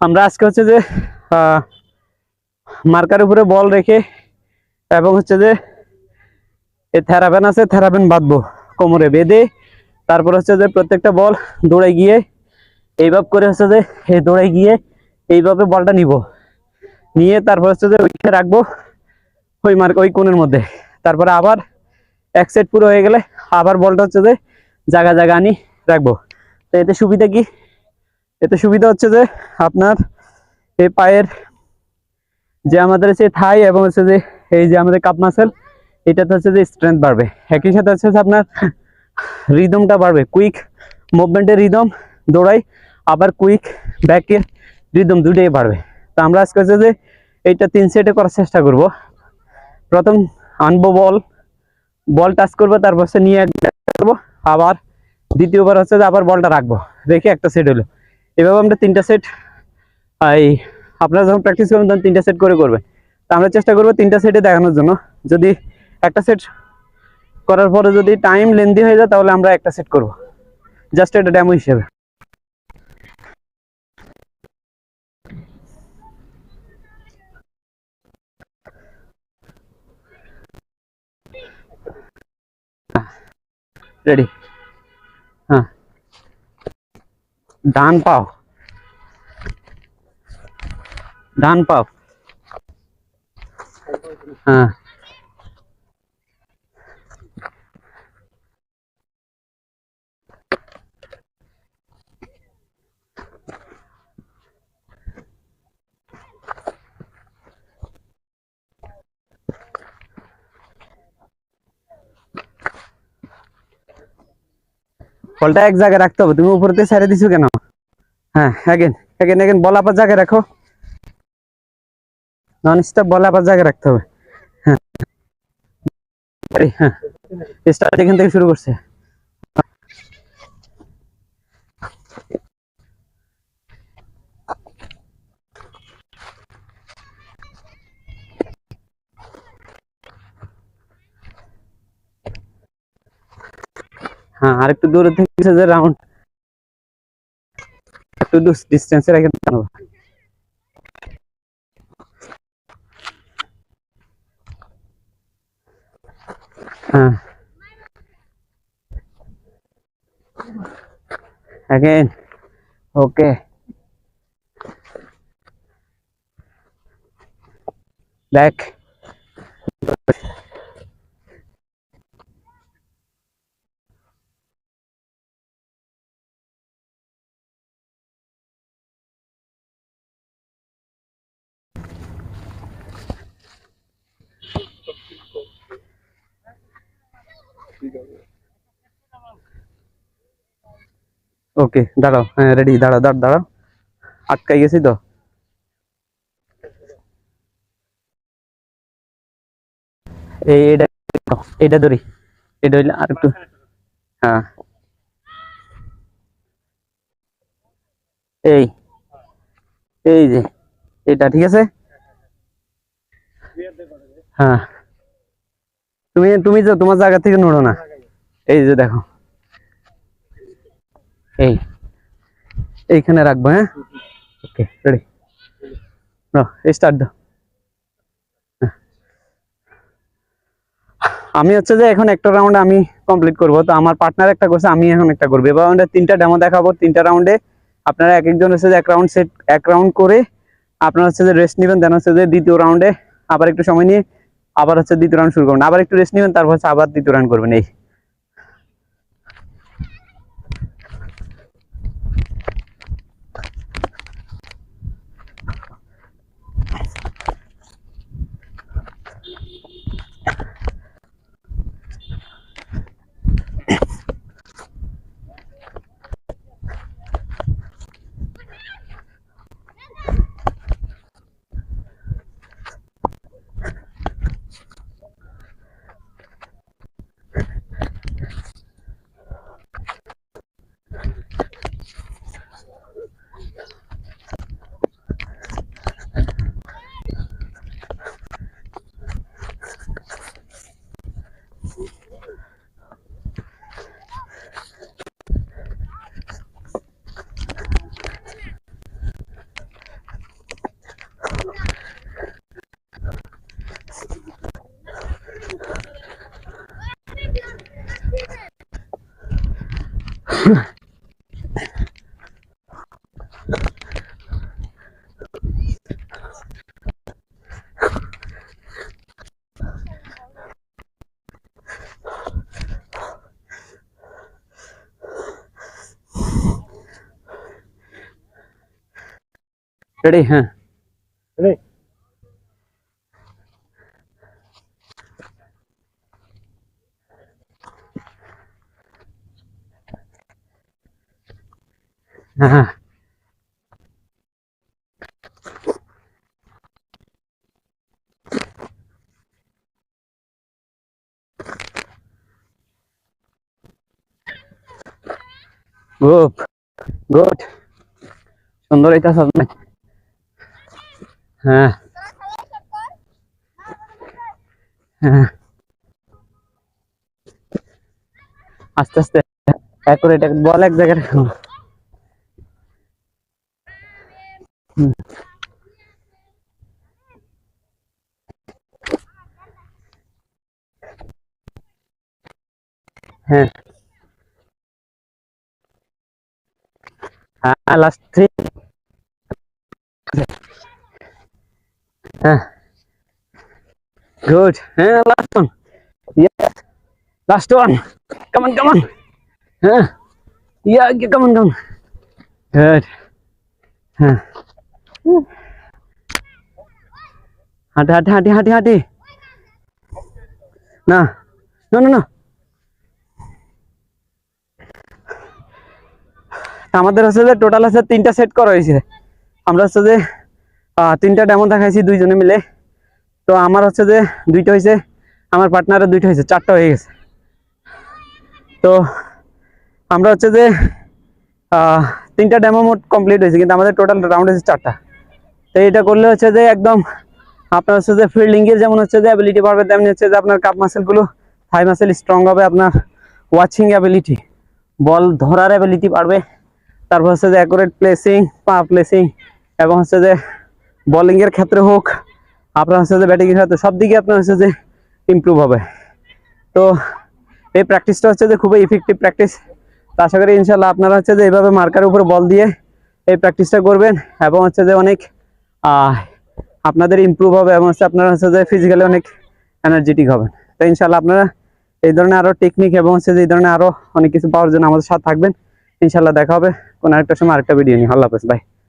আমরা আজকে হচ্ছে যে মার্কার উপরে বল রেখে এবং হচ্ছে যে এই থেরাপেন আছে, থেরাপেন বাঁধবো কোমরে বেঁধে, তারপর হচ্ছে যে প্রত্যেকটা বল দৌড়ে গিয়ে, এইভাবে করে হচ্ছে যে এই দৌড়ে গিয়ে এইভাবে বলটা নিব। নিয়ে তারপর হচ্ছে যে ওইখানে রাখব ওই মার্ক, ওই কোণের মধ্যে। তারপরে আবার এক সেট পুরো হয়ে গেলে আবার বলটা হচ্ছে যে জায়গা জায়গা আনি রাখব। তো এতে সুবিধা কি? এতে সুবিধা হচ্ছে যে আপনার এই পায়ের যে আমাদের হচ্ছে থাই এবং হচ্ছে যে এই যে আমাদের কাপ মাসেল এটাতে হচ্ছে যে স্ট্রেংথ বাড়বে। একই সাথে হচ্ছে যে আপনার রিদমটা বাড়বে। কুইক মুভমেন্টের রিদম দৌড়াই, আবার কুইক ব্যাকের রিদম দুটোই বাড়বে। তো আমরা আজকে হচ্ছে যে এইটা তিন সেটে করার চেষ্টা করব। প্রথম আনব বল বল টাচ করব, তারপর হচ্ছে নিয়ে আবার দ্বিতীয়বার হচ্ছে যে আবার বলটা রাখব। রেখে একটা সেট হলো। এভাবে আমরা তিনটা সেট এই আপনারা যখন প্র্যাকটিস করবেন তখন তিনটা সেট করে করবেন। তো আমরা চেষ্টা করব তিনটা সেটে দেখানোর জন্য। যদি একটা সেট করার পরে যদি টাইম লেন্দি হয়ে যায়, তাহলে আমরা একটা সেট করব। জাস্ট এটা ডেমো হিসেবে। রেডি হ্যাঁ ডান পাও। ডান পাও। হ্যাঁ। বলটা এক জায়গায় রাখতে হবে। তুমি উপরে ছেড়ে দিছো কেন? হ্যাঁ এগেন এগেন বল আপার জায়গায় রাখো। নন স্টপ বল আপার জায়গায় রাখতে হবে। হ্যাঁ। হ্যাঁ। স্টার্ট এখান থেকে শুরু করছে। হ্যাঁ আর একটু দূরে থেকে যে রাউন্ড একটু ডিস্টেন্সে রেখে টানবো। হ্যাঁ। Again okay back ওকে দাঁড়াও হ্যাঁ রেডি দাঁড়াও দাঁড় দাঁড়াও। আটকাই গেছি তো। এই এটা এটা ধরি এটা হইলে আর একটু হ্যাঁ। এই এই যে এটা ঠিক আছে? হ্যাঁ। তুমি তুমি তো তোমার জায়গা থেকে নড়ো না। এই যে দেখো। এই। এইখানে রাখব হ্যাঁ? ওকে রেডি স্টার্ট দাও। আমি হচ্ছে যে এখন একটা রাউন্ড আমি কমপ্লিট করব। তো আমার পার্টনার একটা করছে, আমি এখন একটা করব। এবার রাউন্ডে তিনটা ডেমো দেখাবো। তিনটা রাউন্ডে আপনারা এক একজন হচ্ছে যে এক রাউন্ড সেট এক রাউন্ড করে আপনারা হচ্ছে যে রেস্ট নেবেন দেন হচ্ছে যে দ্বিতীয় রাউন্ডে আবার একটু সময় নিয়ে আবার হচ্ছে দ্বিতীয় রান শুরু করবেন। আবার একটু রেস্ট নেবেন, তারপর হচ্ছে আবার দ্বিতীয় রান করবেন, এই। রেডি হ্যাঁ Ready? হ্যাঁ। গুড সুন্দর এটা সব হ্যাঁ। হ্যাঁ। আস্তে আস্তে। অ্যাকুরেট বল এক জায়গায় রাখো। হুম। হ্যাঁ হ্যাঁ। লাস্ট থ্রি হ্যাঁ গুড হ্যাঁ last one yes last one come on come on হ্যাঁ। ইয়া কামান কামান গুড হ্যাঁ। হাঁটে হাঁটে হাঁটে হাঁটে হাঁটে। না না না আমাদের হচ্ছে যে টোটাল হচ্ছে তিনটা সেট করা হয়েছে। আমরা হচ্ছে যে তিনটা ডেমো দেখাইছি দুইজনে মিলে। তো আমার হচ্ছে যে দুইটা হয়েছে, আমার পার্টনারের দুইটা হয়েছে, চারটা হয়ে গেছে। তো আমরা হচ্ছে যে তিনটা ডেমো মোড কমপ্লিট হয়েছে, কিন্তু আমাদের টোটাল রাউন্ড হয়েছে চারটা। তো এটা করলে হচ্ছে যে একদম আপনার হচ্ছে যে ফিল্ডিং এর যেমন হচ্ছে যে অ্যাবিলিটি বাড়বে তেমনি হচ্ছে যে আপনার কাপ মাসেলগুলো থাই মাসেল স্ট্রং হবে আপনার ওয়াচিং অ্যাবিলিটি বল ধরার অ্যাবিলিটি বাড়বে তারপর হচ্ছে যে অ্যাকুরেট প্লেসিং পা প্লেসিং এবং হচ্ছে যে বোলিং এর ক্ষেত্রে হোক আপনার হচ্ছে যে ব্যাটিং এর ক্ষেত্রে সব দিকে আপনার হচ্ছে যে ইমপ্রুভ হবে তো এই প্র্যাকটিসটা হচ্ছে যে খুবই ইফেক্টিভ প্র্যাকটিস তো আশা করি ইনশাল্লাহ আপনারা হচ্ছে যে এইভাবে মার্কার উপরে বল দিয়ে এই প্র্যাকটিসটা করবেন এবং হচ্ছে যে অনেক আপনাদের ইম্প্রুভ হবে এবং হচ্ছে আপনারা হচ্ছে যে ফিজিক্যালি অনেক এনার্জেটিক হবেন। তো ইনশাল্লাহ আপনারা এই ধরনের আরও টেকনিক এবং হচ্ছে যে এই ধরনের আরও অনেক কিছু পাওয়ার জন্য আমাদের সাথে থাকবেন। ইনশাল্লাহ দেখা হবে। কোনো আরেকটা সময় আরেকটা ভিডিও নিয়ে। আল্লাহ হাফেজ বাই